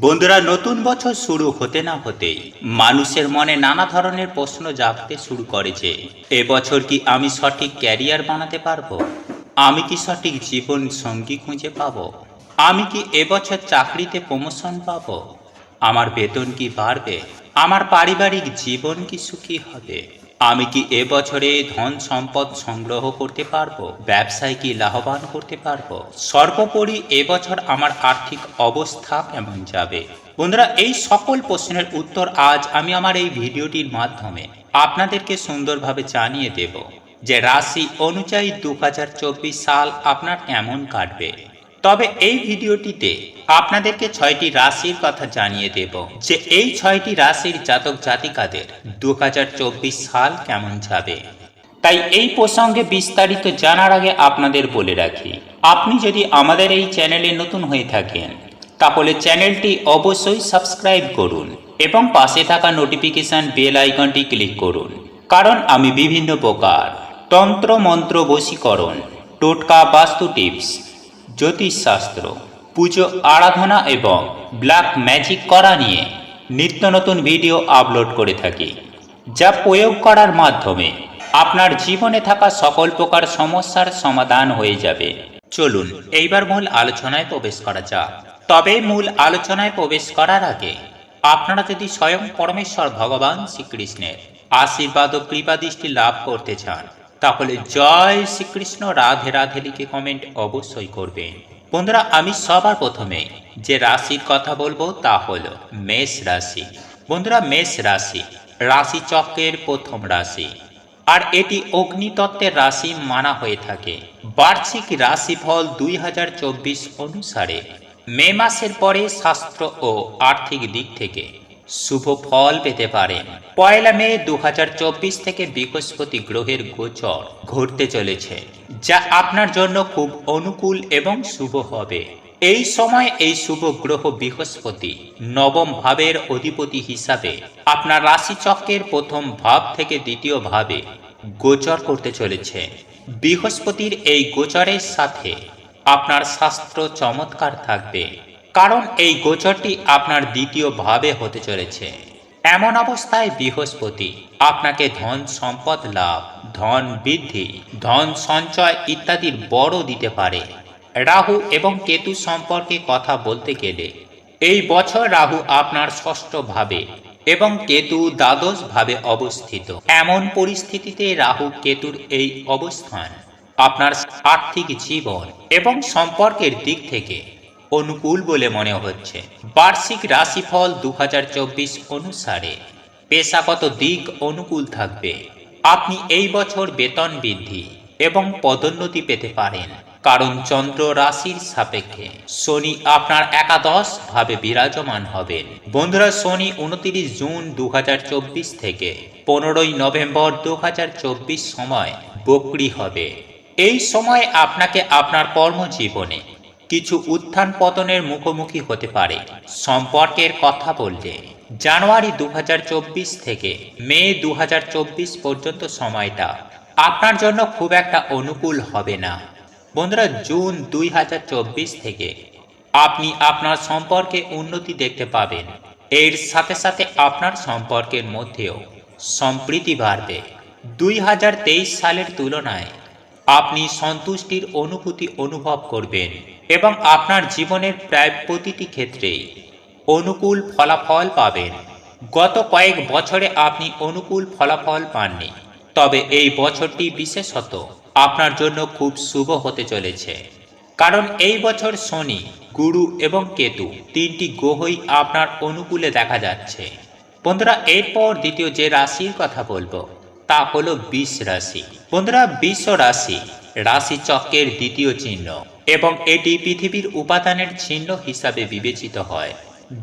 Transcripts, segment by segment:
বন্ধুরা, নতুন বছর শুরু হতে না হতেই মানুষের মনে নানা ধরনের প্রশ্ন জাগতে শুরু করেছে এবছর কি আমি সঠিক ক্যারিয়ার বানাতে পারব? আমি কি সঠিক জীবন সঙ্গী খুঁজে পাবো? আমি কি এবছর চাকরিতে প্রমোশন পাবো? আমার বেতন কি বাড়বে? আমার পারিবারিক জীবন কি সুখী হবে? আমি কি এবছরে ধন সম্পদ সংগ্রহ করতে পারব? ব্যবসায় কি লাভবান করতে পারব? সর্বোপরি এবছর আমার আর্থিক অবস্থা কেমন যাবে? বন্ধুরা, এই সকল প্রশ্নের উত্তর আজ আমি আমার এই ভিডিওটির মাধ্যমে আপনাদেরকে সুন্দরভাবে জানিয়ে দেব যে রাশি অনুযায়ী দু হাজার চব্বিশ সাল আপনার কেমন কাটবে। তবে এই ভিডিওটিতে আপনাদেরকে ছয়টি রাশির কথা জানিয়ে দেব যে এই ছয়টি রাশির জাতক জাতিকাদের দু হাজার চব্বিশ সাল কেমন যাবে। তাই এই প্রসঙ্গে বিস্তারিত জানার আগে আপনাদের বলে রাখি, আপনি যদি আমাদের এই চ্যানেলে নতুন হয়ে থাকেন, তাহলে চ্যানেলটি অবশ্যই সাবস্ক্রাইব করুন এবং পাশে থাকা নোটিফিকেশন বেল আইকনটি ক্লিক করুন, কারণ আমি বিভিন্ন প্রকার তন্ত্র মন্ত্র বশীকরণ, টোটকা বাস্তু টিপস জ্যোতিষশাস্ত্র, পুজো, আরাধনা এবং ব্ল্যাক ম্যাজিক করা নিয়ে নিত্য নতুন ভিডিও আপলোড করে থাকি, যা প্রয়োগ করার মাধ্যমে আপনার জীবনে থাকা সকল প্রকার সমস্যার সমাধান হয়ে যাবে। চলুন, এইবার মূল আলোচনায় প্রবেশ করা যাক। তবে মূল আলোচনায় প্রবেশ করার আগে, আপনারা যদি স্বয়ং পরমেশ্বর ভগবান শ্রীকৃষ্ণের আশীর্বাদ ও কৃপা দৃষ্টি লাভ করতে চান তাহলে জয় শ্রীকৃষ্ণ, রাধে রাধে লিখে কমেন্ট অবশ্যই করবেন। বন্ধুরা, আমি সবার প্রথমে যে রাশির কথা বলব তা হলো মেষ রাশি। বন্ধুরা, মেষ রাশি রাশি চক্রের প্রথম রাশি। আর এটি অগ্নিতত্ত্বের রাশি মানা হয়ে থাকে। বার্ষিক রাশিফল দুই হাজার চব্বিশ অনুসারে মে মাসের পরে শাস্ত্র ও আর্থিক দিক থেকে শুভ ফল পেতে পারেন। পয়লা মে দু হাজার চব্বিশ থেকে বৃহস্পতি গ্রহের গোচর ঘটতে চলেছে, যা আপনার জন্য খুব অনুকূল এবং শুভ হবে। এই সময় এই শুভ গ্রহ বৃহস্পতি, নবম ভাবের অধিপতি হিসাবে আপনার রাশিচক্রের প্রথম ভাব থেকে দ্বিতীয় ভাবে গোচর করতে চলেছে। বৃহস্পতির এই গোচরের সাথে আপনার শাস্ত্র চমৎকার থাকবে। কারণ এই গোচরটি আপনার দ্বিতীয় ভাবে হতে চলেছে। এমন অবস্থায় বৃহস্পতি, আপনাকে ধন সম্পদ লাভ, ধন বৃদ্ধি, ধন সঞ্চয় ইত্যাদির বড় দিতে পারে। রাহু এবং কেতু সম্পর্কে কথা বলতে গেলে, এই বছর রাহু আপনার ষষ্ঠ ভাবে এবং কেতু দ্বাদশ ভাবে অবস্থিত। এমন পরিস্থিতিতে রাহু কেতুর এই অবস্থান, আপনার আর্থিক জীবন এবং সম্পর্কের দিক থেকে অনুকূল বলে মনে হচ্ছে। বার্ষিক রাশিফল দু হাজার চব্বিশ অনুসারে। পেশাগত দিক অনুকূল থাকবে। আপনি এই বছর বেতন বৃদ্ধি এবং পদোন্নতি পেতে পারেন। কারণ চন্দ্র রাশির সাপেক্ষে শনি আপনার একাদশ ভাবে বিরাজমান হবেন। বন্ধুরা, শনি উনতিরিশ জুন দু হাজার চব্বিশ থেকে পনেরোই নভেম্বর দু হাজার চব্বিশ সময় বকরি হবে। এই সময় আপনাকে আপনার কর্মজীবনে কিছু উত্থান পতনের মুখোমুখি হতে পারে। সম্পর্কের কথা বললে, জানুয়ারি দু হাজার চব্বিশ থেকে মে দু হাজার চব্বিশ পর্যন্ত সময়টা আপনার জন্য খুব একটা অনুকূল হবে না। বন্ধুরা, জুন দুই হাজার চব্বিশ থেকে আপনি আপনার সম্পর্কে উন্নতি দেখতে পাবেন। এর সাথে সাথে আপনার সম্পর্কের মধ্যেও সম্প্রীতি বাড়বে। দুই হাজার তেইশ সালের তুলনায় আপনি সন্তুষ্টির অনুভূতি অনুভব করবেন। এবং আপনার জীবনের প্রায় প্রতিটি ক্ষেত্রেই অনুকূল ফলাফল পাবেন। গত কয়েক বছরে আপনি অনুকূল ফলাফল পাননি, তবে এই বছরটি বিশেষত আপনার জন্য খুব শুভ হতে চলেছে। কারণ এই বছর শনি, গুরু এবং কেতু তিনটি গ্রহই আপনার অনুকূলে দেখা যাচ্ছে। বন্ধুরা, এরপর দ্বিতীয় যে রাশির কথা বলব, তা হলো বিষ রাশি। বন্ধুরা বিশ্ব রাশি রাশি চক্রের দ্বিতীয় চিহ্ন। এবং এটি পৃথিবীর উপাদানের চিহ্ন হিসাবে বিবেচিত হয়।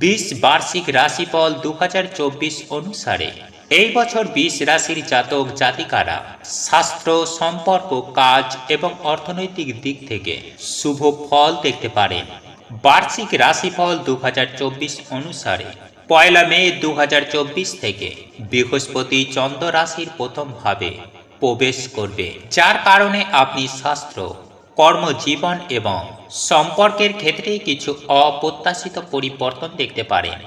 বিশ বার্ষিক রাশিফল দু হাজার চব্বিশ অনুসারে। এই বছর বিশ রাশির জাতক জাতিকারা শাস্ত্র, সম্পর্ক, কাজ এবং অর্থনৈতিক দিক থেকে শুভ ফল দেখতে পারেন। বার্ষিক রাশিফল দু হাজার চব্বিশ অনুসারে পয়লা মে দু হাজার চব্বিশ থেকে বৃহস্পতি চন্দ্র রাশির প্রথম ভাবে প্রবেশ করবে, যার কারণে আপনি শাস্ত্র কর্মজীবন এবং সম্পর্কের ক্ষেত্রে কিছু অপ্রত্যাশিত পরিবর্তন দেখতে পারেন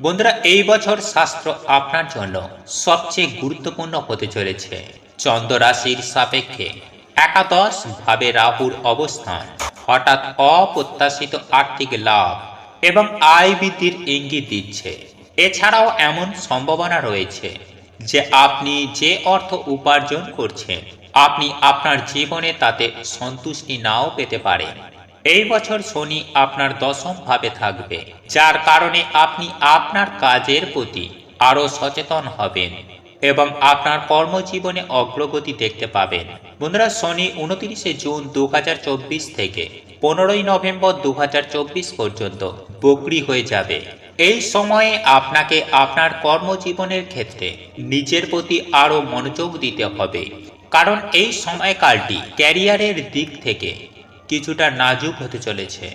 বন্ধুরা, এই বছর শাস্ত্র আপনার জন্য সবচেয়ে গুরুত্বপূর্ণ হতে চলেছে। চন্দ্র রাশির সাপেক্ষে একাদশ ভাবে রাহুর অবস্থান, হঠাৎ অপ্রত্যাশিত আর্থিক লাভ এবং আয় বৃদ্ধির ইঙ্গিত দিচ্ছে। এছাড়াও এমন সম্ভাবনা রয়েছে যে আপনি যে অর্থ উপার্জন করছেন আপনি আপনার জীবনে তাতে সন্তুষ্টি নাও পেতে পারেন এই বছর শনি আপনার দশম ভাবে থাকবে, যার কারণে আপনি আপনার কাজের প্রতি আরও সচেতন হবেন এবং আপনার কর্মজীবনে অগ্রগতি দেখতে পাবেন। বন্ধুরা, শনি উনত্রিশে জুন দু হাজার চব্বিশ থেকে পনেরোই নভেম্বর দু হাজার চব্বিশ পর্যন্ত বকরি হয়ে যাবে। এই সময়ে আপনাকে আপনার কর্মজীবনের ক্ষেত্রে নিজের প্রতি আরও মনোযোগ দিতে হবে। কারণ এই সময়কালটি ক্যারিয়ারের দিক থেকে কিছুটা নাজুক হতে চলেছে।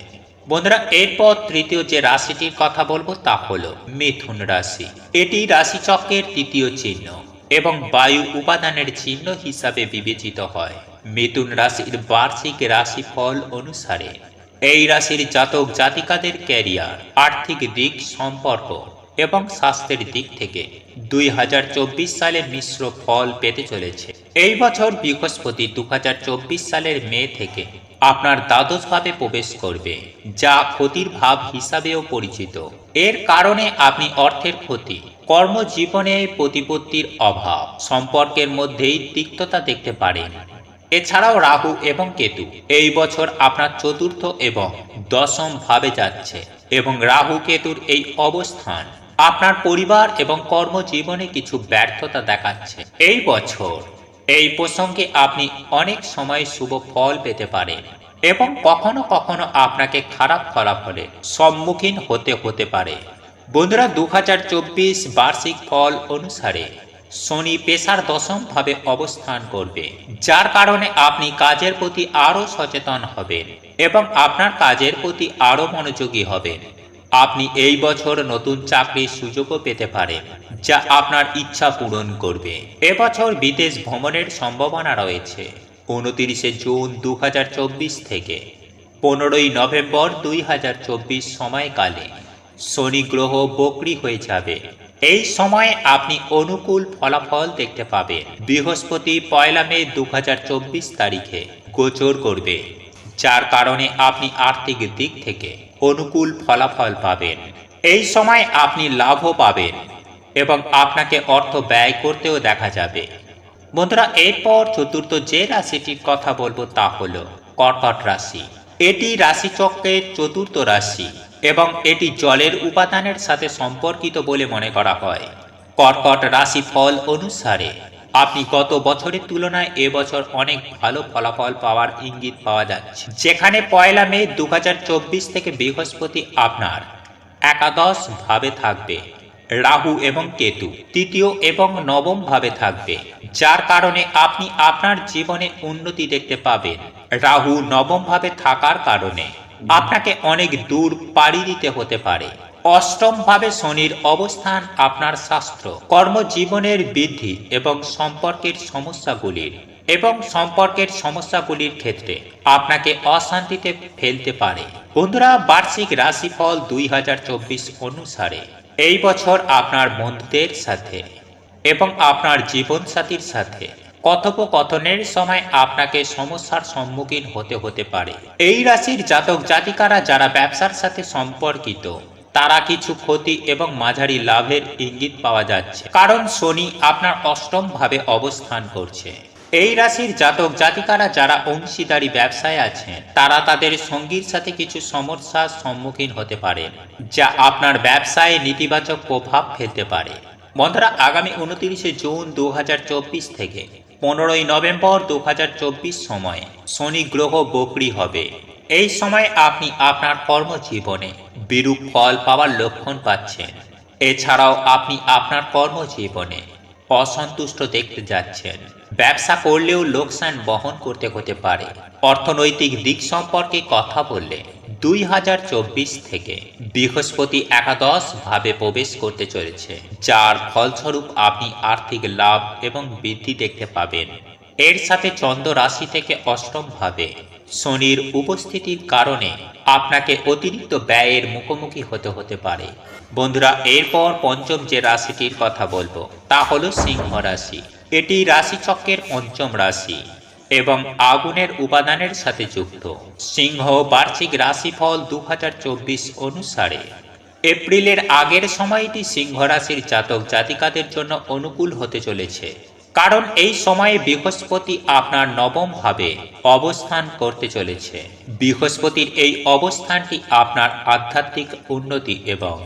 বন্ধুরা, এরপর তৃতীয় যে রাশিটির কথা বলব তা হলো মিথুন রাশি। এটি রাশিচক্রের তৃতীয় চিহ্ন এবং বায়ু উপাদানের চিহ্ন হিসাবে বিবেচিত হয়। মিথুন রাশির বার্ষিক রাশিফল অনুসারে এই রাশির জাতক জাতিকাদের ক্যারিয়ার, আর্থিক দিক, সম্পর্ক এবং স্বাস্থ্যের দিক থেকে দুই হাজার চব্বিশ সালে মিশ্র ফল পেতে চলেছে। এই বছর বৃহস্পতি দু সালের মে থেকে আপনার দ্বাদশভাবে প্রবেশ করবে, যা ক্ষতির ভাব হিসাবেও পরিচিত। এর কারণে আপনি অর্থের ক্ষতি, কর্মজীবনে প্রতিপত্তির অভাব, সম্পর্কের মধ্যেই তিক্ততা দেখতে পারেন। এছাড়াও রাহু এবং কেতু, এই বছর আপনার চতুর্থ এবং দশম ভাবে যাচ্ছে, এবং রাহু কেতুর এই অবস্থান আপনার পরিবার এবং কর্মজীবনে কিছু ব্যর্থতা দেখাচ্ছে। এই বছর এই প্রসঙ্গে আপনি অনেক সময় শুভ ফল পেতে পারেন এবং কখনো কখনো আপনাকে খারাপ ফলাফলের সম্মুখীন হতে হতে পারে। বন্ধুরা দু হাজার চব্বিশ বার্ষিক ফল অনুসারে শনি পেশার দশম ভাবে অবস্থান করবে, যার কারণে আপনি কাজের প্রতি আরও সচেতন হবেন এবং আপনার কাজের প্রতি আরও মনোযোগী হবেন। আপনি এই বছর নতুন চাকরির সুযোগও পেতে পারেন, যা আপনার ইচ্ছা পূরণ করবে। এবছর বিদেশ ভ্রমণের সম্ভাবনা রয়েছে। উনতিরিশে জুন দু হাজার চব্বিশ থেকে। পনেরোই নভেম্বর দুই হাজার চব্বিশ সময়কালে। শনি গ্রহ বকরি হয়ে যাবে। এই সময়ে আপনি অনুকূল ফলাফল দেখতে পাবেন। বৃহস্পতি পয়লা মে দু হাজার চব্বিশ তারিখে। গোচর করবে। যার কারণে আপনি আর্থিক দিক থেকে অনুকূল ফলাফল পাবেন। এই সময় আপনি লাভও পাবেন এবং আপনাকে অর্থ ব্যয় করতেও দেখা যাবে। বন্ধুরা, এরপর চতুর্থ যে রাশিটির কথা বলব তা হল কর্কট রাশি। এটি রাশিচক্রের চতুর্থ রাশি এবং এটি জলের উপাদানের সাথে সম্পর্কিত বলে মনে করা হয়। কর্কট রাশি ফল অনুসারে আপনি গত বছরের তুলনায় এবছর অনেক ভালো ফলাফল পাওয়ার ইঙ্গিত পাওয়া যাচ্ছে। যেখানে পয়লা মে দু হাজার চব্বিশ থেকে বৃহস্পতি আপনার একাদশ ভাবে থাকবে, রাহু এবং কেতু তৃতীয় এবং নবম ভাবে থাকবে, যার কারণে আপনি আপনার জীবনে উন্নতি দেখতে পাবেন। রাহু নবম ভাবে থাকার কারণে আপনাকে অনেক দূর পাড়ি দিতে হতে পারে। অষ্টম ভাবে শনির অবস্থান আপনার শাস্ত্র কর্মজীবনের বৃদ্ধি এবং সম্পর্কের সমস্যাগুলির এবং সম্পর্কের সমস্যাগুলির ক্ষেত্রে আপনাকে অশান্তিতে ফেলতে পারে। বন্ধুরা, বার্ষিক রাশিফল দুই হাজার চব্বিশ অনুসারে এই বছর আপনার বন্ধুদের সাথে এবং আপনার জীবনসাথীর সাথে কথোপকথনের সময় আপনাকে সমস্যার সম্মুখীন হতে হতে পারে। এই রাশির জাতক জাতিকারা যারা ব্যবসার সাথে সম্পর্কিত তারা কিছু ক্ষতি এবং মাঝারি লাভের ইঙ্গিত পাওয়া যাচ্ছে। কারণ শনি আপনার অষ্টম ভাবে অবস্থান করছে। এই রাশির জাতক জাতিকারা যারা অংশীদারি ব্যবসায় আছেন, তারা তাদের সঙ্গীর সাথে কিছু সমস্যার সম্মুখীন হতে পারে যা আপনার ব্যবসায় নেতিবাচক প্রভাব ফেলতে পারে। বন্ধুরা, আগামী উনতিরিশে জুন দু হাজার চব্বিশ থেকে পনেরোই নভেম্বর দু হাজার চব্বিশ সময়ে শনি গ্রহ বকরি হবে। এই সময় আপনি আপনার কর্মজীবনে বিরূপ ফল পাওয়ার লক্ষণ পাচ্ছেন। এছাড়াও আপনি আপনার কর্মজীবনে অসন্তুষ্ট দেখতে যাচ্ছেন। ব্যবসা করলেও লোকসান বহন করতে হতে পারে। অর্থনৈতিক দিক সম্পর্কে কথা বললে দুই হাজার চব্বিশ থেকে বৃহস্পতি একাদশ ভাবে প্রবেশ করতে চলেছে, যার ফলস্বরূপ আপনি আর্থিক লাভ এবং বৃদ্ধি দেখতে পাবেন। এর সাথে চন্দ্র রাশি থেকে অষ্টম ভাবে শনির উপস্থিতির কারণে আপনাকে অতিরিক্ত ব্যয়ের মুখোমুখি হতে হতে পারে। বন্ধুরা, এরপর পঞ্চম যে রাশিটির কথা বলব, তা হলো সিংহ রাশি। এটি রাশিচক্রের পঞ্চম রাশি এবং আগুনের উপাদানের সাথে যুক্ত। সিংহ বার্ষিক রাশিফল দু হাজার চব্বিশ অনুসারে। এপ্রিলের আগের সময়টি সিংহ রাশির জাতক জাতিকাদের জন্য অনুকূল হতে চলেছে। কারণ এই সময়ে বৃহস্পতি আপনার নবম ভাবে অবস্থান করতে চলেছে। বৃহস্পতির এই অবস্থানটি আপনার আধ্যাত্মিক উন্নতি এবং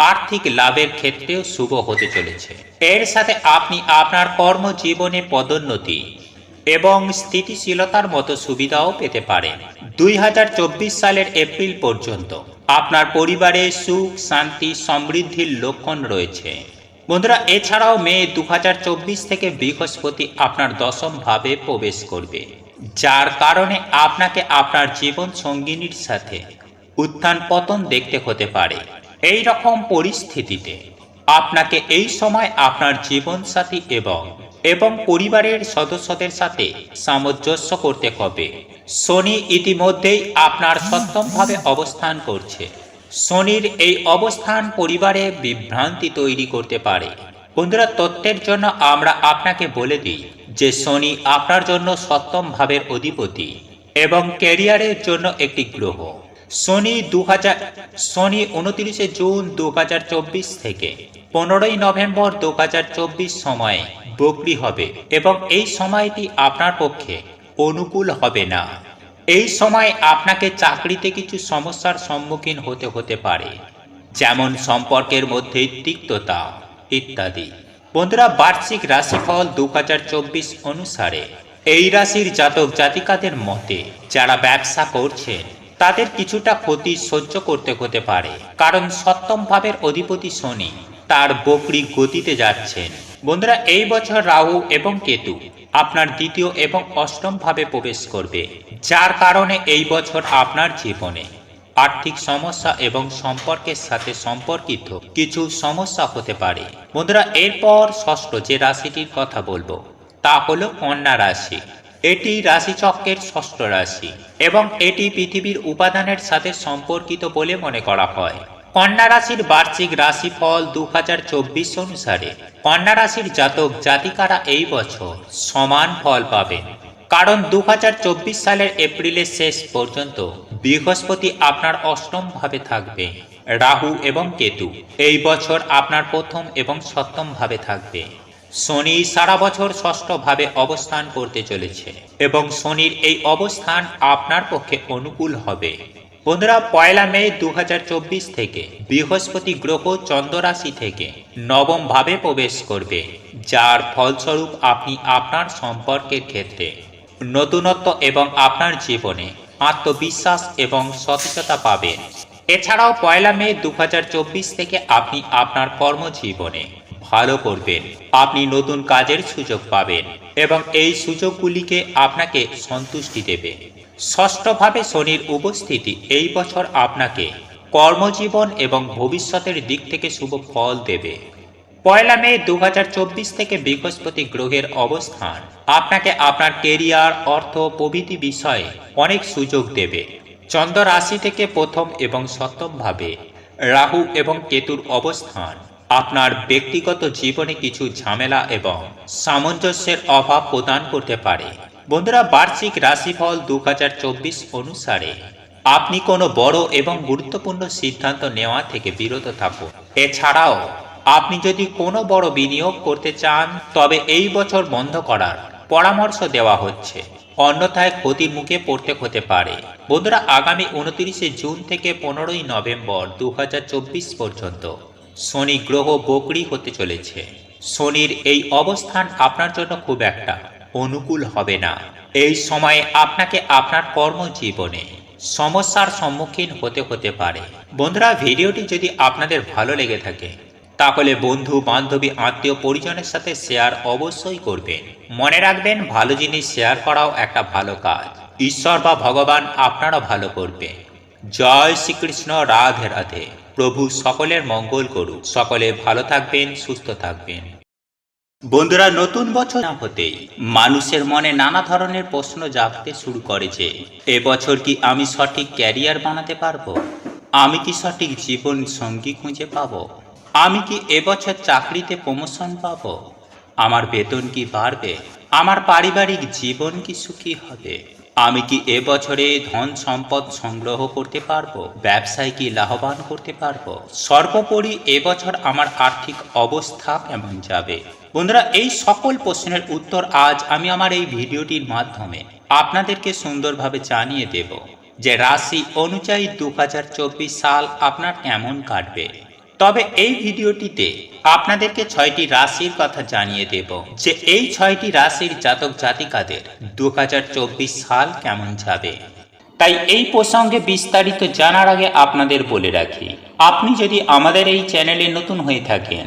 আর্থিক লাভের ক্ষেত্রেও শুভ হতে চলেছে। এর সাথে আপনি আপনার কর্মজীবনে পদোন্নতি এবং স্থিতিশীলতার মতো সুবিধাও পেতে পারেন। দুই হাজার চব্বিশ সালের এপ্রিল পর্যন্ত আপনার পরিবারে সুখ, শান্তি, সমৃদ্ধির লক্ষণ রয়েছে। বন্ধুরা, এছাড়াও মে দুহাজার চব্বিশ থেকে বৃহস্পতি আপনার দশম ভাবে প্রবেশ করবে, যার কারণে আপনাকে আপনার জীবন সঙ্গিনীর সাথে উত্থান পতন দেখতে হতে পারে। এই রকম পরিস্থিতিতে আপনাকে এই সময় আপনার জীবনসাথী এবং এবং পরিবারের সদস্যদের সাথে সামঞ্জস্য করতে হবে। শনি ইতিমধ্যেই আপনার সপ্তমভাবে অবস্থান করছে। শনির এই অবস্থান পরিবারে বিভ্রান্তি তৈরি করতে পারে। বন্ধুরা তথ্যের জন্য আমরা আপনাকে বলে দিই যে শনি আপনার জন্য সপ্তম ভাবের অধিপতি এবং ক্যারিয়ারের জন্য একটি গ্রহ। শনি দু হাজার শনি উনত্রিশে জুন দু হাজার চব্বিশ থেকে পনেরোই নভেম্বর দু হাজার চব্বিশ সময়ে বকরি হবে এবং এই সময়টি আপনার পক্ষে অনুকূল হবে না। এই সময় আপনাকে চাকরিতে কিছু সমস্যার সম্মুখীন হতে হতে পারে, যেমন সম্পর্কের মধ্যে তিক্ততা ইত্যাদি। বন্ধুরা, বার্ষিক রাশিফল দু হাজার চব্বিশ অনুসারে এই রাশির জাতক জাতিকাদের মতে, যারা ব্যবসা করছেন, তাদের কিছুটা ক্ষতি সহ্য করতে হতে পারে। কারণ সপ্তম ভাবের অধিপতি শনি তার বকরি গতিতে যাচ্ছেন। বন্ধুরা, এই বছর রাহু এবং কেতু আপনার দ্বিতীয় এবং অষ্টম ভাবে প্রবেশ করবে, যার কারণে এই বছর আপনার জীবনে আর্থিক সমস্যা এবং সম্পর্কের সাথে সম্পর্কিত কিছু সমস্যা হতে পারে। বন্ধুরা, এরপর ষষ্ঠ যে রাশিটির কথা বলব, তা হলো কন্যা রাশি। এটি রাশিচক্রের ষষ্ঠ রাশি এবং এটি পৃথিবীর উপাদানের সাথে সম্পর্কিত বলে মনে করা হয়। কন্যা রাশির বার্ষিক রাশিফল দু হাজার চব্বিশ অনুসারে। কন্যা রাশির জাতক জাতিকারা এই বছর সমান ফল পাবেন। কারণ দু হাজার চব্বিশ সালের এপ্রিলের শেষ পর্যন্ত বৃহস্পতি আপনার অষ্টম ভাবে থাকবে, রাহু এবং কেতু। এই বছর আপনার প্রথম এবং সপ্তম ভাবে থাকবে। শনি সারা বছর ষষ্ঠ ভাবে অবস্থান করতে চলেছে এবং শনির এই অবস্থান আপনার পক্ষে অনুকূল হবে। বন্ধুরা পয়লা মে দু হাজার চব্বিশ থেকে বৃহস্পতি গ্রহ চন্দ্র রাশি থেকে নবম ভাবে প্রবেশ করবে, যার ফলস্বরূপ আপনি আপনার সম্পর্কের ক্ষেত্রে নতুনত্ব এবং আপনার জীবনে আত্মবিশ্বাস এবং সতেজতা পাবেন। এছাড়াও পয়লা মে দু হাজার চব্বিশ থেকে আপনি আপনার কর্মজীবনে ভালো করবেন, আপনি নতুন কাজের সুযোগ পাবেন এবং এই সুযোগগুলিকে আপনাকে সন্তুষ্টি দেবে। ষষ্ঠভাবে শনির উপস্থিতি এই বছর আপনাকে কর্মজীবন এবং ভবিষ্যতের দিক থেকে শুভ ফল দেবে। পয়লা মে দু হাজার চব্বিশ থেকে বৃহস্পতি গ্রহের অবস্থান আপনাকে আপনার কেরিয়ার, অর্থ, প্রভৃতি বিষয়ে অনেক সুযোগ দেবে। চন্দ্র রাশি থেকে প্রথম এবং সপ্তম ভাবে রাহু এবং কেতুর অবস্থান আপনার ব্যক্তিগত জীবনে কিছু ঝামেলা এবং সামঞ্জস্যের অভাব প্রদান করতে পারে। বন্ধুরা বার্ষিক রাশিফল দু হাজার চব্বিশ অনুসারে আপনি কোনো বড় এবং গুরুত্বপূর্ণ সিদ্ধান্ত নেওয়া থেকে বিরত থাকুন। এছাড়াও, আপনি যদি কোনো বড় বিনিয়োগ করতে চান, তবে এই বছর বন্ধ করার পরামর্শ দেওয়া হচ্ছে। অন্যথায় ক্ষতির মুখে পড়তে হতে পারে। বন্ধুরা, আগামী উনত্রিশে জুন থেকে পনেরোই নভেম্বর দু হাজার চব্বিশ পর্যন্ত শনি গ্রহ বকরি হতে চলেছে। শনির এই অবস্থান আপনার জন্য খুব একটা অনুকূল হবে না। এই সময়ে আপনাকে আপনার কর্মজীবনে সমস্যার সম্মুখীন হতে হতে পারে। বন্ধুরা, ভিডিওটি যদি আপনাদের ভালো লেগে থাকে, তাহলে বন্ধু, বান্ধবী, আত্মীয়, পরিজনের সাথে শেয়ার অবশ্যই করবেন। মনে রাখবেন, ভালো জিনিস শেয়ার করাও একটা ভালো কাজ। ঈশ্বর বা ভগবান আপনারা ভালো করবে। জয় শ্রীকৃষ্ণ, রাধে রাধে। প্রভু সকলের মঙ্গল করুক। সকলে ভালো থাকবেন, সুস্থ থাকবেন। বন্ধুরা, নতুন বছর না হতেই মানুষের মনে নানা ধরনের প্রশ্ন জাগতে শুরু করেছে। এবছর কি আমি সঠিক ক্যারিয়ার বানাতে পারব? আমি কি সঠিক জীবন সঙ্গী খুঁজে পাবো? আমি কি এবছর চাকরিতে প্রমোশন পাবো? আমার বেতন কি বাড়বে? আমার পারিবারিক জীবন কি সুখী হবে? আমি কি এবছরে ধন সম্পদ সংগ্রহ করতে পারব? ব্যবসায় কি লাভবান করতে পারব? সর্বোপরি এবছর আমার আর্থিক অবস্থা কেমন যাবে? বন্ধুরা, এই সকল প্রশ্নের উত্তর আজ আমি আমার এই ভিডিওটির মাধ্যমে আপনাদেরকে সুন্দরভাবে জানিয়ে দেব যে রাশি অনুযায়ী দু হাজার চব্বিশ সাল আপনার কেমন কাটবে। তবে এই ভিডিওটিতে আপনাদেরকে ছয়টি রাশির কথা জানিয়ে দেব যে এই ছয়টি রাশির জাতক জাতিকাদের দু হাজার চব্বিশ সাল কেমন যাবে। তাই এই প্রসঙ্গে বিস্তারিত জানার আগে আপনাদের বলে রাখি, আপনি যদি আমাদের এই চ্যানেলে নতুন হয়ে থাকেন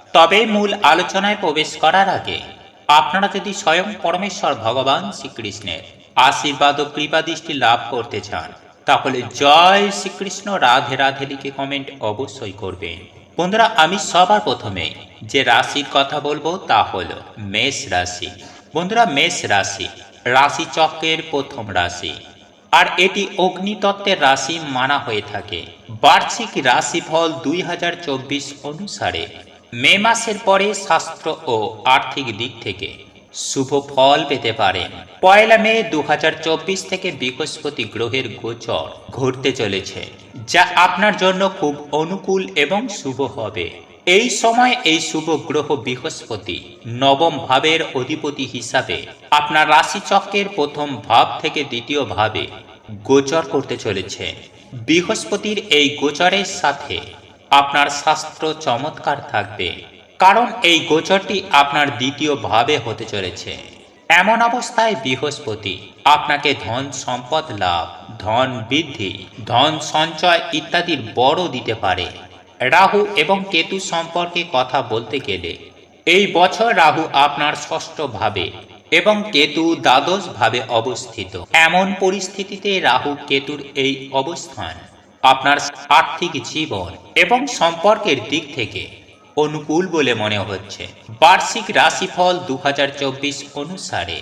তবে মূল আলোচনায় প্রবেশ করার আগে, আপনারা যদি স্বয়ং পরমেশ্বর ভগবান শ্রীকৃষ্ণের আশীর্বাদ ও কৃপা দৃষ্টি লাভ করতে চান, তাহলে জয় শ্রীকৃষ্ণ রাধে রাধে লিখে কমেন্ট অবশ্যই করবেন। বন্ধুরা, আমি সবার প্রথমে যে রাশির কথা বলব তা হলো মেষ রাশি। বন্ধুরা, মেষ রাশি রাশি চক্রের প্রথম রাশি। আর এটি অগ্নিতত্ত্বের রাশি মানা হয়ে থাকে। বার্ষিক রাশিফল দুই হাজার চব্বিশ অনুসারে মে মাসের পরে শাস্ত্র ও আর্থিক দিক থেকে শুভ ফল পেতে পারেন। পয়লা মে দু হাজার চব্বিশ থেকে বৃহস্পতি গ্রহের গোচর ঘুরতে চলেছে, যা আপনার জন্য খুব অনুকূল এবং শুভ হবে। এই সময় এই শুভ গ্রহ বৃহস্পতি নবম ভাবের অধিপতি হিসাবে আপনার রাশিচক্রের প্রথম ভাব থেকে দ্বিতীয় ভাবে গোচর করতে চলেছে। বৃহস্পতির এই গোচরের সাথে আপনার শাস্ত্র চমৎকার থাকবে। কারণ এই গোচরটি আপনার দ্বিতীয় ভাবে হতে চলেছে। এমন অবস্থায় বৃহস্পতি, আপনাকে ধন সম্পদ লাভ, ধন বৃদ্ধি, ধন সঞ্চয় ইত্যাদির বড় দিতে পারে। রাহু এবং কেতু সম্পর্কে কথা বলতে গেলে, এই বছর রাহু আপনার ষষ্ঠ ভাবে এবং কেতু দ্বাদশ ভাবে অবস্থিত। এমন পরিস্থিতিতে রাহু কেতুর এই অবস্থান। আপনার আর্থিক জীবন এবং সম্পর্কের দিক থেকে অনুকূল বলে মনে হচ্ছে। বার্ষিক রাশিফল দু হাজার চব্বিশ অনুসারে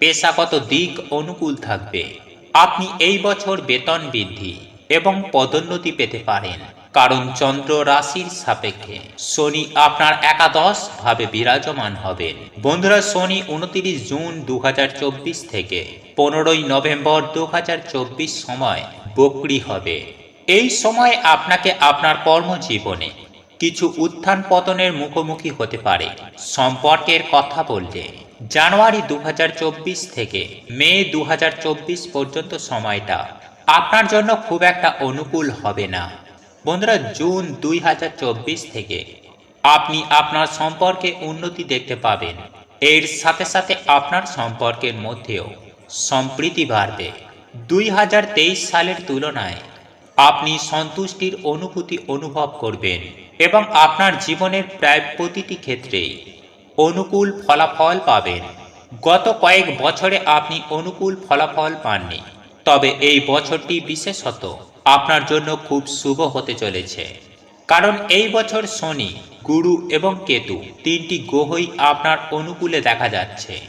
পেশাগত দিক অনুকূল থাকবে। আপনি এই বছর বেতন বৃদ্ধি এবং পদোন্নতি পেতে পারেন, কারণ চন্দ্র রাশির সাপেক্ষে শনি আপনার একাদশ ভাবে বিরাজমান হবেন। বন্ধুরা, শনি উনতিরিশ জুন দু হাজার চব্বিশ থেকে পনেরোই নভেম্বর দু হাজার চব্বিশ সময় বকরি হবে। এই সময় আপনাকে আপনার কর্মজীবনে কিছু উত্থান পতনের মুখোমুখি হতে পারে। সম্পর্কের কথা বললে জানুয়ারি দু হাজার চব্বিশ থেকে মে দু হাজার চব্বিশ পর্যন্ত সময়টা আপনার জন্য খুব একটা অনুকূল হবে না। বন্ধুরা, জুন দুই হাজার চব্বিশ থেকে আপনি আপনার সম্পর্কে উন্নতি দেখতে পাবেন। এর সাথে সাথে আপনার সম্পর্কের মধ্যেও সম্প্রীতি বাড়বে। দুই হাজার তেইশ সালের তুলনায় আপনি সন্তুষ্টির অনুভূতি অনুভব করবেন এবং আপনার জীবনের প্রায় প্রতিটি ক্ষেত্রেই অনুকূল ফলাফল পাবেন। গত কয়েক বছরে আপনি অনুকূল ফলাফল পাননি, তবে এই বছরটি বিশেষত আপনার জন্য খুব শুভ হতে চলেছে। কারণ এই বছর শনি, গুরু এবং কেতু তিনটি গ্রহই আপনার অনুকূলে দেখা যাচ্ছে।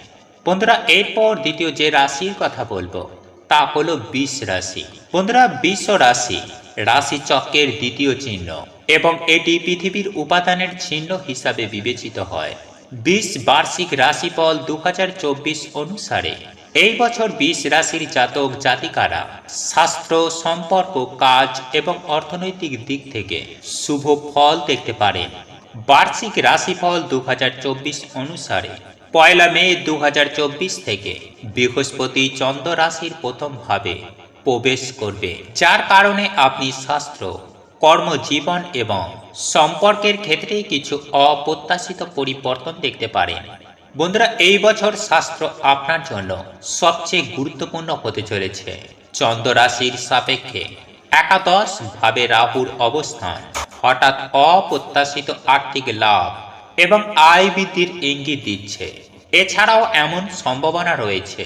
বন্ধুরা, এরপর দ্বিতীয় যে রাশির কথা বলব তা হলো বিষ রাশি। বন্ধুরা বিশ্ব রাশি রাশি চক্রের দ্বিতীয় চিহ্ন এবং এটি পৃথিবীর উপাদানের চিহ্ন হিসাবে বিবেচিত হয়। বিশ বার্ষিক রাশিফল দুহাজার চব্বিশ অনুসারে। এই বছর বিশ রাশির জাতক জাতিকারা শাস্ত্র সম্পর্ক, কাজ এবং অর্থনৈতিক দিক থেকে শুভ ফল দেখতে পারেন। বার্ষিক রাশিফল দু হাজার চব্বিশ অনুসারে পয়লা মে দু হাজার চব্বিশ থেকে বৃহস্পতি চন্দ্র রাশির প্রথম ভাবে প্রবেশ করবে, যার কারণে আপনি শাস্ত্র, কর্মজীবন এবং সম্পর্কের ক্ষেত্রে কিছু অপ্রত্যাশিত পরিবর্তন দেখতে পারেন। বন্ধুরা, এই বছর শাস্ত্র আপনার জন্য সবচেয়ে গুরুত্বপূর্ণ হতে চলেছে। চন্দ্র রাশির সাপেক্ষে একাদশ ভাবে রাহুর অবস্থান হঠাৎ অপ্রত্যাশিত আর্থিক লাভ এবং আয় বৃদ্ধির ইঙ্গিত দিচ্ছে। এছাড়াও এমন সম্ভাবনা রয়েছে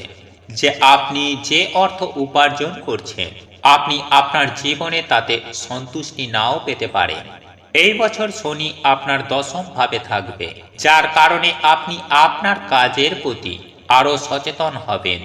যে আপনি যে অর্থ উপার্জন করছেন, আপনি আপনার জীবনে তাতে সন্তুষ্টি নাও পেতে পারেন। এই বছর শনি আপনার দশম ভাবে থাকবে, যার কারণে আপনি আপনার কাজের প্রতি আরও সচেতন হবেন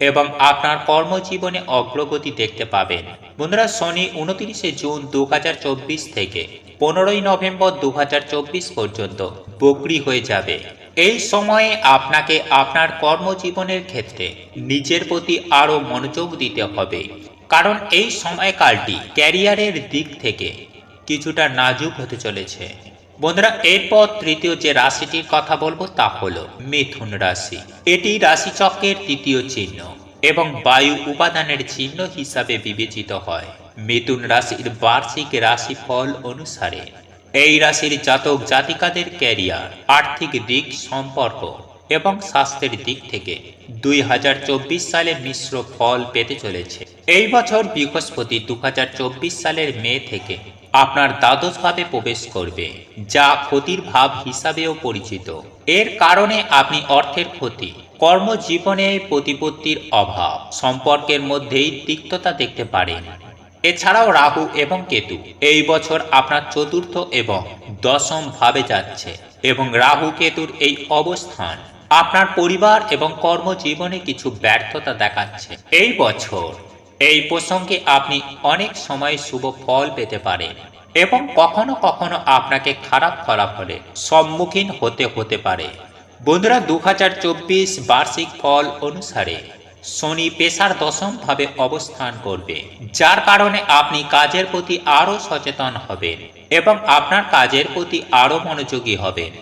এবং আপনার কর্মজীবনে অগ্রগতি দেখতে পাবেন। বন্ধুরা, শনি উনত্রিশে জুন দু হাজার চব্বিশ থেকে পনেরোই নভেম্বর দু হাজার চব্বিশ পর্যন্ত বকরি হয়ে যাবে। এই সময়ে আপনাকে আপনার কর্মজীবনের ক্ষেত্রে নিজের প্রতি আরও মনোযোগ দিতে হবে। কারণ এই সময়কালটি ক্যারিয়ারের দিক থেকে কিছুটা নাজুক হতে চলেছে। বন্ধুরা, এরপর তৃতীয় যে রাশিটির কথা বলব তা হলো মিথুন রাশি। এটি রাশিচক্রের তৃতীয় চিহ্ন এবং বায়ু উপাদানের চিহ্ন হিসাবে বিবেচিত হয়। মিথুন রাশির বার্ষিক রাশিফল অনুসারে, এই রাশির জাতক জাতিকাদের ক্যারিয়ার, আর্থিক দিক সম্পর্ক এবং স্বাস্থ্যের দিক থেকে দুই হাজার চব্বিশ সালে মিশ্র ফল পেতে চলেছে। এই বছর বৃহস্পতি দু হাজার চব্বিশ সালের মে থেকে আপনার দ্বাদশভাবে প্রবেশ করবে, যা ক্ষতির ভাব হিসাবেও পরিচিত। এর কারণে আপনি অর্থের ক্ষতি, কর্মজীবনে প্রতিপত্তির অভাব, সম্পর্কের মধ্যেই তিক্ততা দেখতে পারেন। এছাড়াও রাহু এবং কেতু। এই বছর আপনার চতুর্থ এবং দশম ভাবে যাচ্ছে এবং রাহু কেতুর এই অবস্থান। আপনার পরিবার এবং কর্মজীবনে কিছু ব্যর্থতা দেখাচ্ছে। এই বছর এই প্রসঙ্গে আপনি অনেক সময় শুভ ফল পেতে পারেন এবং কখনো কখনো আপনাকে খারাপ ফলাফলে সম্মুখীন হতে হতে পারে। বন্ধুরা দু হাজার চব্বিশ বার্ষিক ফল অনুসারে শনি পেশার দশম ভাবে অবস্থান করবে, যার কারণে আপনি কাজের প্রতি আরও সচেতন হবেন এবং আপনার কাজের প্রতি আরও মনোযোগী হবেন।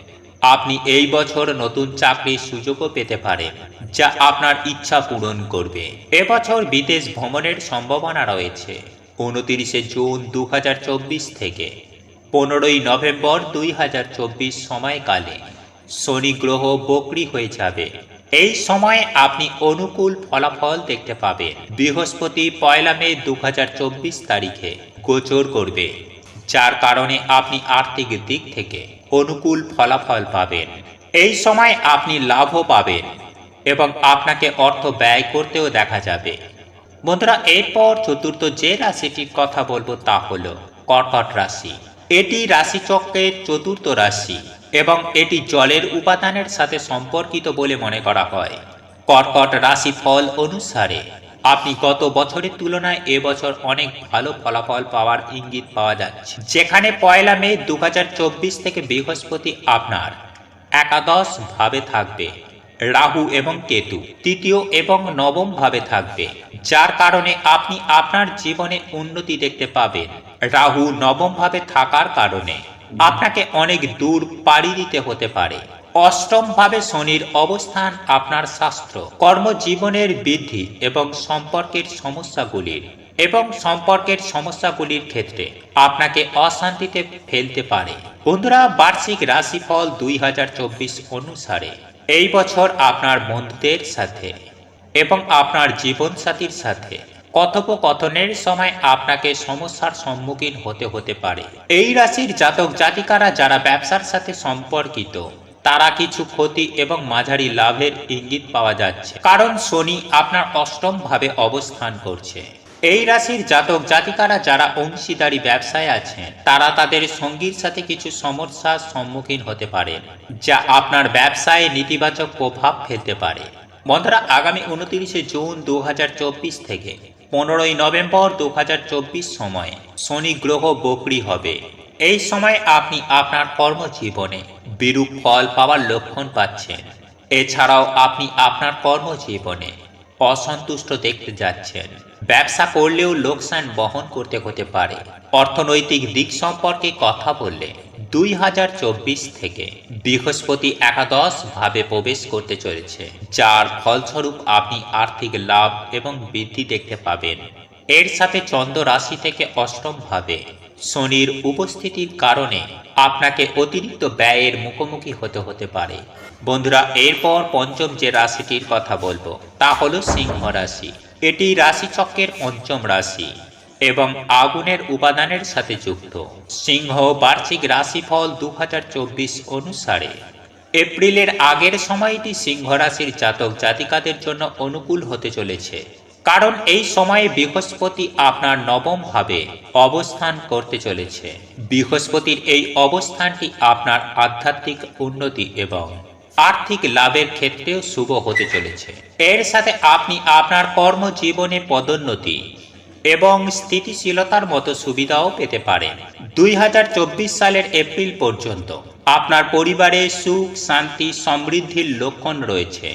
আপনি এই বছর নতুন চাকরির সুযোগও পেতে পারেন, যা আপনার ইচ্ছা পূরণ করবে। এবছর বিদেশ ভ্রমণের সম্ভাবনা রয়েছে। উনতিরিশে জুন দু হাজার চব্বিশ থেকে পনেরোই নভেম্বর দুই হাজার চব্বিশ সময়কালে শনি গ্রহ বকরি হয়ে যাবে। এই সময় আপনি অনুকূল ফলাফল দেখতে পাবেন। বৃহস্পতি পয়লা মে দু হাজার চব্বিশ তারিখে গোচর করবে। যার কারণে আপনি আর্থিক দিক থেকে অনুকূল ফলাফল পাবেন। এই সময় আপনি লাভও পাবেন এবং আপনাকে অর্থ ব্যয় করতেও দেখা যাবে। বন্ধুরা, এরপর চতুর্থ যে রাশিটির কথা বলব তা হলো কর্কট রাশি। এটি রাশিচক্রের চতুর্থ রাশি। এবং এটি জলের উপাদানের সাথে সম্পর্কিত বলে মনে করা হয়। কর্কট রাশি ফল অনুসারে, আপনি গত বছরের তুলনায় এবছর অনেক ভালো ফলাফল পাওয়ার ইঙ্গিত পাওয়া যাচ্ছে। যেখানে পয়লা মে দু হাজার চব্বিশ থেকে বৃহস্পতি আপনার একাদশ ভাবে থাকবে, রাহু এবং কেতু তৃতীয় এবং নবম ভাবে থাকবে, যার কারণে আপনি আপনার জীবনে উন্নতি দেখতে পাবেন। রাহু নবম ভাবে থাকার কারণে আপনাকে অনেক দূর পাড়ি দিতে হতে পারে। অষ্টম ভাবে শনির অবস্থান আপনার শাস্ত্র কর্মজীবনের বৃদ্ধি এবং সম্পর্কের সমস্যাগুলির এবং সম্পর্কের সমস্যাগুলির ক্ষেত্রে আপনাকে অশান্তিতে ফেলতে পারে। বন্ধুরা, বার্ষিক রাশিফল দুই হাজার চব্বিশ অনুসারে এই বছর আপনার বন্ধুদের সাথে এবং আপনার জীবনসাথীর সাথে কথোপকথনের সময় আপনাকে সমস্যার সম্মুখীন হতে হতে পারে। এই রাশির জাতক জাতিকারা যারা ব্যবসার সাথে সম্পর্কিত, তারা কিছু ক্ষতি এবং মাঝারি লাভের ইঙ্গিত পাওয়া যাচ্ছে। কারণ শনি আপনার অষ্টম ভাবে অবস্থান করছে। এই রাশির জাতক জাতিকারা যারা অংশীদারি ব্যবসায় আছেন, তারা তাদের সঙ্গীর সাথে কিছু সমস্যার সম্মুখীন হতে পারেন, যা আপনার ব্যবসায় নেতিবাচক প্রভাব ফেলতে পারে। বন্ধুরা, আগামী উনত্রিশে জুন দু হাজার চব্বিশ থেকে পনেরোই নভেম্বর দু সময়ে শনি গ্রহ বকরি হবে। এই সময় আপনি আপনার কর্মজীবনে বিরূপ ফল পাওয়ার লক্ষণ পাচ্ছেন। এছাড়াও আপনি আপনার কর্মজীবনে অসন্তুষ্ট দেখতে যাচ্ছেন। ব্যবসা করলেও লোকসান বহন করতে হতে পারে। অর্থনৈতিক দিক সম্পর্কে কথা বললে দুই হাজার চব্বিশ থেকে বৃহস্পতি একাদশ ভাবে প্রবেশ করতে চলেছে, যার ফলস্বরূপ আপনি আর্থিক লাভ এবং বৃদ্ধি দেখতে পাবেন। এর সাথে চন্দ্র রাশি থেকে অষ্টম ভাবে শনির উপস্থিতির কারণে আপনাকে অতিরিক্ত ব্যয়ের মুখোমুখি হতে হতে পারে। বন্ধুরা, এরপর পঞ্চম যে রাশিটির কথা বলব, তা হলো সিংহ রাশি। এটি রাশিচক্রের পঞ্চম রাশি এবং আগুনের উপাদানের সাথে যুক্ত। সিংহ বার্ষিক রাশিফল দু হাজার চব্বিশ অনুসারে। এপ্রিলের আগের সময়টি সিংহ রাশির জাতক জাতিকাদের জন্য অনুকূল হতে চলেছে। কারণ এই সময়ে বৃহস্পতি আপনার নবম ভাবে অবস্থান করতে চলেছে। বৃহস্পতির এই অবস্থানটি আপনার আধ্যাত্মিক উন্নতি এবং আর্থিক লাভের ক্ষেত্রেও শুভ হতে চলেছে। এর সাথে আপনি আপনার কর্মজীবনে পদোন্নতি এবং স্থিতিশীলতার মতো সুবিধাও পেতে পারেন। দুই হাজার চব্বিশ সালের এপ্রিল পর্যন্ত আপনার পরিবারে সুখ, শান্তি, সমৃদ্ধির লক্ষণ রয়েছে।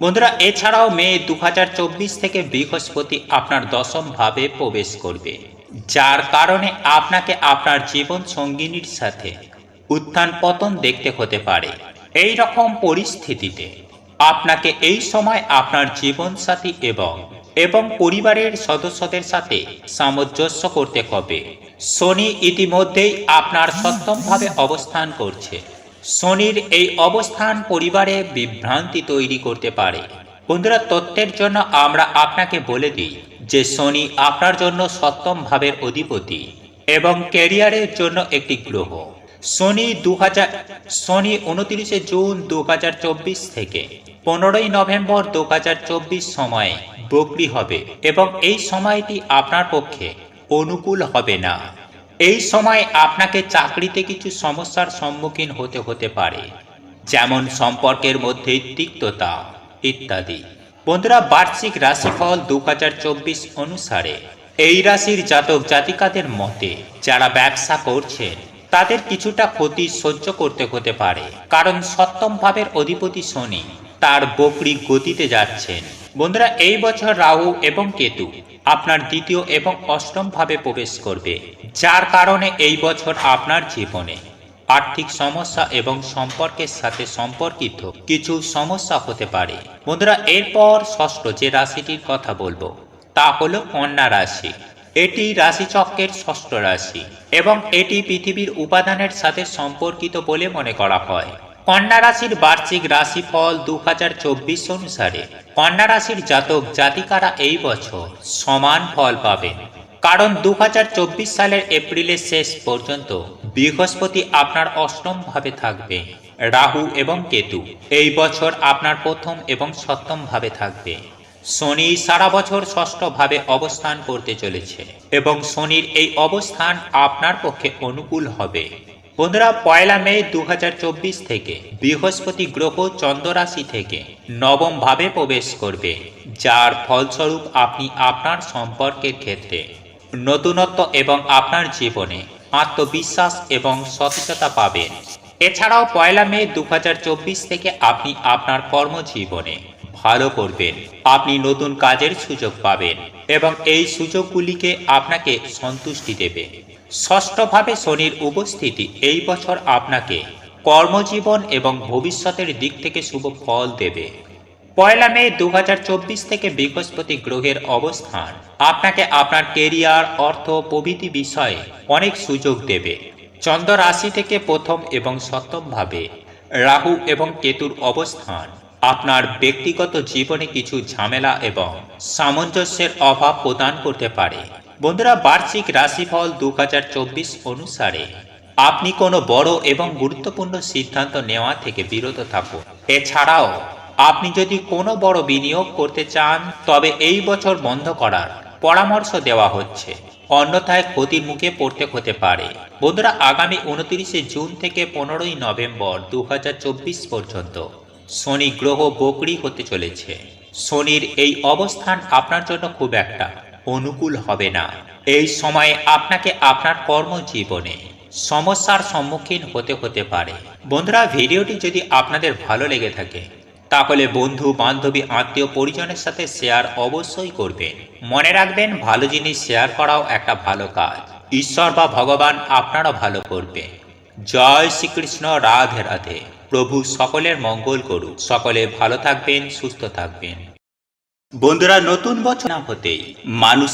বন্ধুরা, এছাড়াও মে দু হাজার চব্বিশ থেকে বৃহস্পতি আপনার দশম ভাবে প্রবেশ করবে, যার কারণে আপনাকে আপনার জীবন সঙ্গিনীর সাথে উত্থান পতন দেখতে হতে পারে। এই রকম পরিস্থিতিতে আপনাকে এই সময় আপনার জীবনসাথী এবং এবং পরিবারের সদস্যদের সাথে সামঞ্জস্য করতে হবে। শনি ইতিমধ্যেই আপনার সপ্তমভাবে অবস্থান করছে। শনির এই অবস্থান পরিবারে বিভ্রান্তি তৈরি করতে পারে। বন্ধুরা, তথ্যের জন্য আমরা আপনাকে বলে দিই যে শনি আপনার জন্য সপ্তম ভাবের অধিপতি এবং ক্যারিয়ারের জন্য একটি গ্রহ। শনি দু হাজার শনি উনত্রিশে জুন দু হাজার চব্বিশ থেকে পনেরোই নভেম্বর দু হাজার চব্বিশ সময়ে বকরি হবে এবং এই সময়টি আপনার পক্ষে অনুকূল হবে না। এই সময় আপনাকে চাকরিতে কিছু সমস্যার সম্মুখীন হতে হতে পারে, যেমন সম্পর্কের মধ্যে তিক্ততা ইত্যাদি। বন্ধুরা, বার্ষিক রাশিফল দু হাজার চব্বিশ অনুসারে এই রাশির জাতক জাতিকাদের মতে যারা ব্যবসা করছেন তাদের কিছুটা ক্ষতি সহ্য করতে হতে পারে। কারণ সপ্তম ভাবের অধিপতি শনি তার বকরি গতিতে যাচ্ছেন। বন্ধুরা, এই বছর রাহু এবং কেতু আপনার দ্বিতীয় এবং অষ্টম ভাবে প্রবেশ করবে। যার কারণে এই বছর আপনার জীবনে আর্থিক সমস্যা এবং সম্পর্কের সাথে সম্পর্কিত কিছু সমস্যা হতে পারে। বন্ধুরা, এরপর ষষ্ঠ যে রাশিটির কথা বলব, তা হলো কন্যা রাশি। এটি রাশিচক্রের ষষ্ঠ রাশি এবং এটি পৃথিবীর উপাদানের সাথে সম্পর্কিত বলে মনে করা হয়। কন্যা রাশির বার্ষিক রাশিফল দু হাজার চব্বিশ অনুসারে। কন্যা রাশির জাতক জাতিকারা এই বছর সমান ফল পাবেন। কারণ দু হাজার চব্বিশ সালের এপ্রিলের শেষ পর্যন্ত বৃহস্পতি আপনার অষ্টম ভাবে থাকবে, রাহু এবং কেতু। এই বছর আপনার প্রথম এবং সপ্তম ভাবে থাকবে। শনি সারা বছর ষষ্ঠ ভাবে অবস্থান করতে চলেছে এবং শনির এই অবস্থান আপনার পক্ষে অনুকূল হবে। বন্ধুরা, পয়লা মে দু হাজার চব্বিশ থেকে বৃহস্পতি গ্রহ চন্দ্র রাশি থেকে নবম ভাবে প্রবেশ করবে, যার ফলস্বরূপ আপনি আপনার সম্পর্কের ক্ষেত্রে নতুনত্ব এবং আপনার জীবনে আত্মবিশ্বাস এবং সতেজতা পাবেন। এছাড়াও পয়লা মে দু হাজার চব্বিশ থেকে আপনি আপনার কর্মজীবনে ভালো করবেন। আপনি নতুন কাজের সুযোগ পাবেন এবং এই সুযোগগুলিকে আপনাকে সন্তুষ্টি দেবে। ষষ্ঠভাবে শনির উপস্থিতি এই বছর আপনাকে কর্মজীবন এবং ভবিষ্যতের দিক থেকে শুভ ফল দেবে। পয়লা মে দু হাজার চব্বিশ থেকে বৃহস্পতি গ্রহের অবস্থান। আপনাকে আপনার কেরিয়ার, অর্থ, প্রভৃতি বিষয়ে অনেক সুযোগ দেবে। চন্দ্র রাশি থেকে প্রথম এবং সপ্তম ভাবে রাহু এবং কেতুর অবস্থান। আপনার ব্যক্তিগত জীবনে কিছু ঝামেলা এবং সামঞ্জস্যের অভাব প্রদান করতে পারে। বন্ধুরা, বার্ষিক রাশিফল দু হাজার চব্বিশ অনুসারে আপনি কোনো বড় এবং গুরুত্বপূর্ণ সিদ্ধান্ত নেওয়া থেকে বিরত থাকুন। এছাড়াও, আপনি যদি কোনো বড় বিনিয়োগ করতে চান, তবে এই বছর বন্ধ করার পরামর্শ দেওয়া হচ্ছে। অন্যথায় ক্ষতির মুখে পড়তে হতে পারে। বন্ধুরা, আগামী উনত্রিশে জুন থেকে পনেরোই নভেম্বর দু হাজার চব্বিশ পর্যন্ত শনি গ্রহ বকরি হতে চলেছে। শনির এই অবস্থান আপনার জন্য খুব একটা অনুকূল হবে না। এই সময়ে আপনাকে আপনার কর্মজীবনে সমস্যার সম্মুখীন হতে হতে পারে। বন্ধুরা, ভিডিওটি যদি আপনাদের ভালো লেগে থাকে, তাহলে বন্ধু, বান্ধবী, আত্মীয় পরিজনের সাথে শেয়ার অবশ্যই করবেন। মনে রাখবেন, ভালো জিনিস শেয়ার করাও একটা ভালো কাজ। ঈশ্বর বা ভগবান আপনারা ভালো করবে। জয় শ্রীকৃষ্ণ, রাধে রাধে। প্রভু সকলের মঙ্গল করুক। সকলে ভালো থাকবেন, সুস্থ থাকবেন। বন্ধুরা, নতুন বছর না হতেই মানুষ